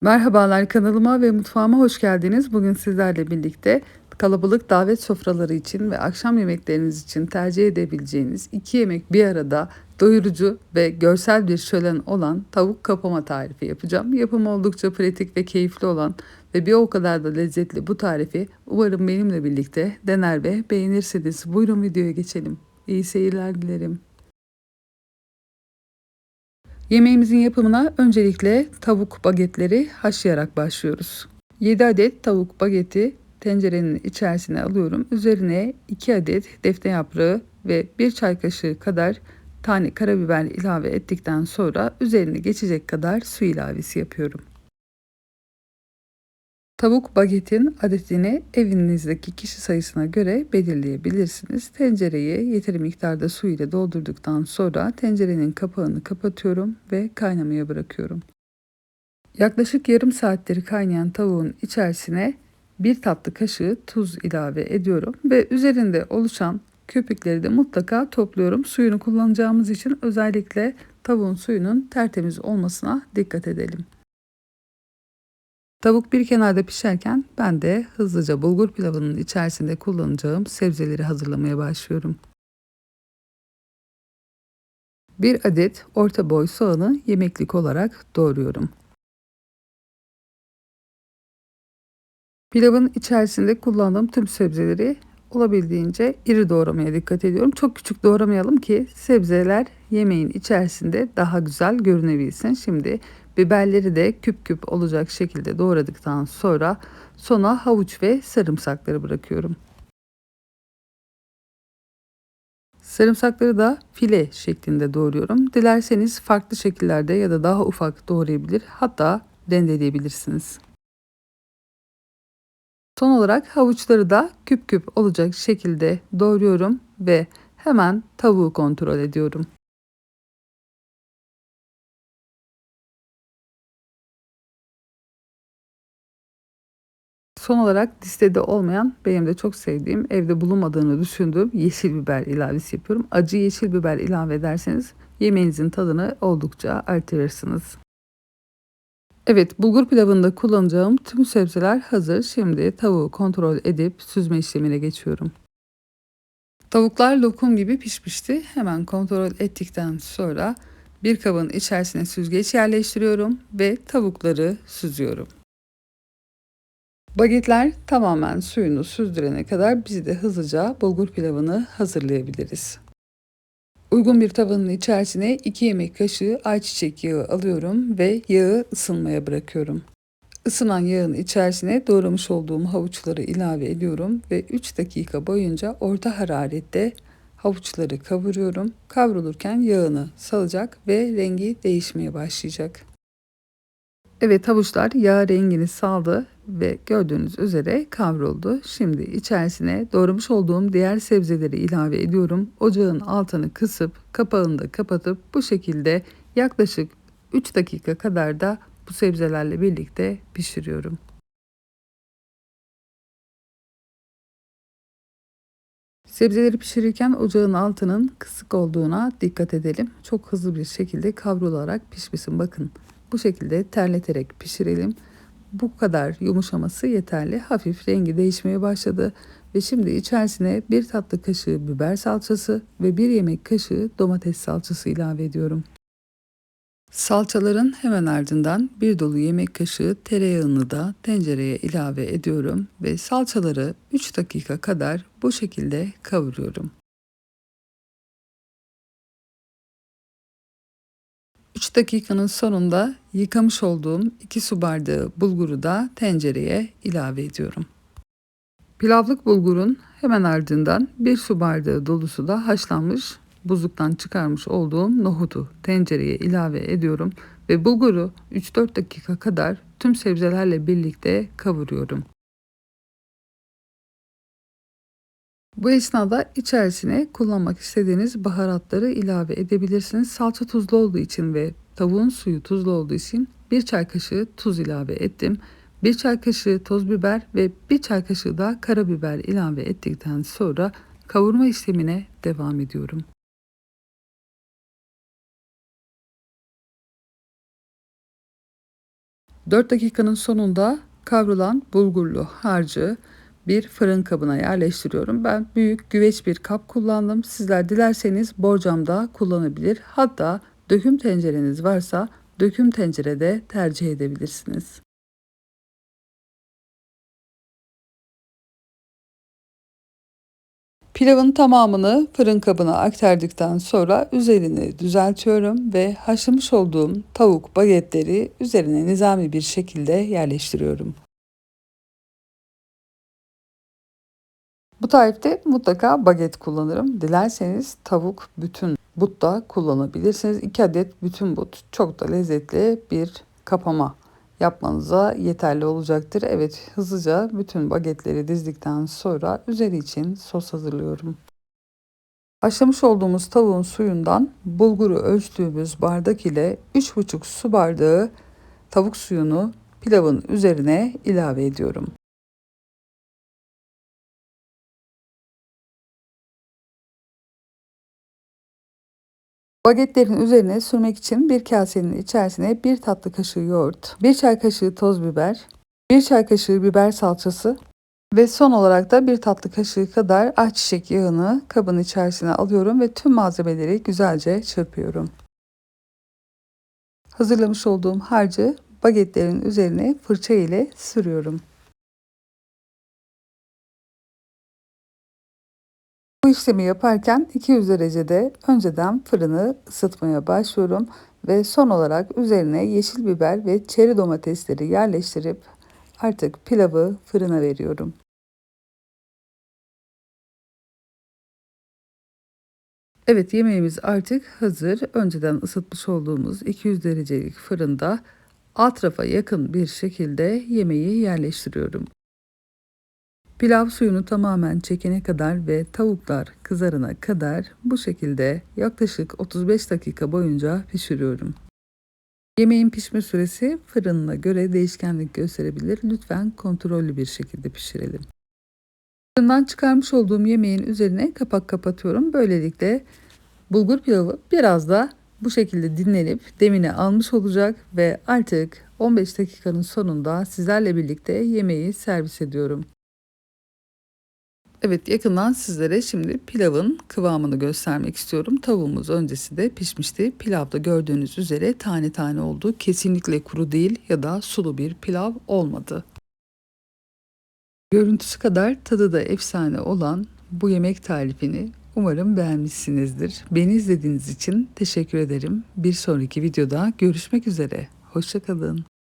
Merhabalar kanalıma ve mutfağıma hoş geldiniz. Bugün sizlerle birlikte kalabalık davet sofraları için ve akşam yemekleriniz için tercih edebileceğiniz iki yemek bir arada doyurucu ve görsel bir şölen olan tavuk kapama tarifi yapacağım. Yapımı oldukça pratik ve keyifli olan ve bir o kadar da lezzetli bu tarifi umarım benimle birlikte dener ve beğenirsiniz. Buyurun videoya geçelim. İyi seyirler dilerim. Yemeğimizin yapımına öncelikle tavuk bagetleri haşlayarak başlıyoruz. 7 adet tavuk bageti tencerenin içerisine alıyorum. Üzerine 2 adet defne yaprağı ve 1 çay kaşığı kadar tane karabiber ilave ettikten sonra üzerine geçecek kadar su ilavesi yapıyorum. Tavuk bagetin adetini evinizdeki kişi sayısına göre belirleyebilirsiniz. Tencereyi yeteri miktarda su ile doldurduktan sonra tencerenin kapağını kapatıyorum ve kaynamaya bırakıyorum. Yaklaşık yarım saattir kaynayan tavuğun içerisine bir tatlı kaşığı tuz ilave ediyorum ve üzerinde oluşan köpükleri de mutlaka topluyorum. Suyunu kullanacağımız için özellikle tavuğun suyunun tertemiz olmasına dikkat edelim. Tavuk bir kenarda pişerken ben de hızlıca bulgur pilavının içerisinde kullanacağım sebzeleri hazırlamaya başlıyorum. Bir adet orta boy soğanı yemeklik olarak doğruyorum. Pilavın içerisinde kullandığım tüm sebzeleri olabildiğince iri doğramaya dikkat ediyorum. Çok küçük doğramayalım ki sebzeler yemeğin içerisinde daha güzel görünebilsin. Şimdi biberleri de küp küp olacak şekilde doğradıktan sonra sona havuç ve sarımsakları bırakıyorum. Sarımsakları da file şeklinde doğruyorum. Dilerseniz farklı şekillerde ya da daha ufak doğrayabilir hatta rendeleyebilirsiniz. Son olarak havuçları da küp küp olacak şekilde doğruyorum ve hemen tavuğu kontrol ediyorum. Son olarak listede olmayan benim de çok sevdiğim evde bulunmadığını düşündüğüm yeşil biber ilavesi yapıyorum. Acı yeşil biber ilave ederseniz yemeğinizin tadını oldukça artırırsınız. Evet bulgur pilavında kullanacağım tüm sebzeler hazır. Şimdi tavuğu kontrol edip süzme işlemine geçiyorum. Tavuklar lokum gibi pişmişti. Hemen kontrol ettikten sonra bir kabın içerisine süzgeç yerleştiriyorum ve tavukları süzüyorum. Bagetler tamamen suyunu süzdürene kadar biz de hızlıca bulgur pilavını hazırlayabiliriz. Uygun bir tavanın içerisine 2 yemek kaşığı ayçiçek yağı alıyorum ve yağı ısınmaya bırakıyorum. Isınan yağın içerisine doğramış olduğum havuçları ilave ediyorum ve 3 dakika boyunca orta hararette havuçları kavuruyorum. Kavrulurken yağını salacak ve rengi değişmeye başlayacak. Evet havuçlar yağ rengini saldı ve gördüğünüz üzere kavruldu. Şimdi içerisine doğramış olduğum diğer sebzeleri ilave ediyorum. Ocağın altını kısıp kapağını da kapatıp bu şekilde yaklaşık 3 dakika kadar da bu sebzelerle birlikte pişiriyorum. Sebzeleri pişirirken ocağın altının kısık olduğuna dikkat edelim. Çok hızlı bir şekilde kavrularak pişmesin. Bakın bu şekilde terleterek pişirelim. Bu kadar yumuşaması yeterli. Hafif rengi değişmeye başladı ve şimdi içerisine bir tatlı kaşığı biber salçası ve bir yemek kaşığı domates salçası ilave ediyorum. Salçaların hemen ardından bir dolu yemek kaşığı tereyağını da tencereye ilave ediyorum ve salçaları 3 dakika kadar bu şekilde kavuruyorum. 3 dakikanın sonunda yıkamış olduğum 2 su bardağı bulguru da tencereye ilave ediyorum. Pilavlık bulgurun hemen ardından 1 su bardağı dolusu da haşlanmış buzluktan çıkarmış olduğum nohutu tencereye ilave ediyorum ve bulguru 3-4 dakika kadar tüm sebzelerle birlikte kavuruyorum. Bu esnada içerisine kullanmak istediğiniz baharatları ilave edebilirsiniz. Salça tuzlu olduğu için ve tavuğun suyu tuzlu olduğu için bir çay kaşığı tuz ilave ettim. Bir çay kaşığı toz biber ve bir çay kaşığı da karabiber ilave ettikten sonra kavurma işlemine devam ediyorum. 4 dakikanın sonunda kavrulan bulgurlu harcı bir fırın kabına yerleştiriyorum. Ben büyük güveç bir kap kullandım. Sizler dilerseniz borcamda kullanabilir. Hatta döküm tencereniz varsa döküm tencerede tercih edebilirsiniz. Pilavın tamamını fırın kabına aktardıktan sonra üzerini düzeltiyorum ve haşlamış olduğum tavuk bagetleri üzerine nizami bir şekilde yerleştiriyorum. Bu tarifte mutlaka baget kullanırım. Dilerseniz tavuk bütün but da kullanabilirsiniz. 2 adet bütün but çok da lezzetli bir kapama yapmanıza yeterli olacaktır. Evet hızlıca bütün bagetleri dizdikten sonra üzeri için sos hazırlıyorum. Haşlamış olduğumuz tavuğun suyundan bulguru ölçtüğümüz bardak ile 3,5 su bardağı tavuk suyunu pilavın üzerine ilave ediyorum. Bagetlerin üzerine sürmek için bir kasenin içerisine bir tatlı kaşığı yoğurt, bir çay kaşığı toz biber, bir çay kaşığı biber salçası ve son olarak da bir tatlı kaşığı kadar ayçiçek yağını kabın içerisine alıyorum ve tüm malzemeleri güzelce çırpıyorum. Hazırlamış olduğum harcı bagetlerin üzerine fırça ile sürüyorum. Bu işlemi yaparken 200 derecede önceden fırını ısıtmaya başlıyorum ve son olarak üzerine yeşil biber ve çeri domatesleri yerleştirip artık pilavı fırına veriyorum. Evet yemeğimiz artık hazır. Önceden ısıtmış olduğumuz 200 derecelik fırında alt rafa yakın bir şekilde yemeği yerleştiriyorum. Pilav suyunu tamamen çekene kadar ve tavuklar kızarana kadar bu şekilde yaklaşık 35 dakika boyunca pişiriyorum. Yemeğin pişme süresi fırınına göre değişkenlik gösterebilir. Lütfen kontrollü bir şekilde pişirelim. Fırından çıkarmış olduğum yemeğin üzerine kapak kapatıyorum. Böylelikle bulgur pilavı biraz da bu şekilde dinlenip demini almış olacak ve artık 15 dakikanın sonunda sizlerle birlikte yemeği servis ediyorum. Evet yakından sizlere şimdi pilavın kıvamını göstermek istiyorum. Tavuğumuz öncesi de pişmişti. Pilavda gördüğünüz üzere tane tane oldu. Kesinlikle kuru değil ya da sulu bir pilav olmadı. Görüntüsü kadar tadı da efsane olan bu yemek tarifini umarım beğenmişsinizdir. Beni izlediğiniz için teşekkür ederim. Bir sonraki videoda görüşmek üzere. Hoşçakalın.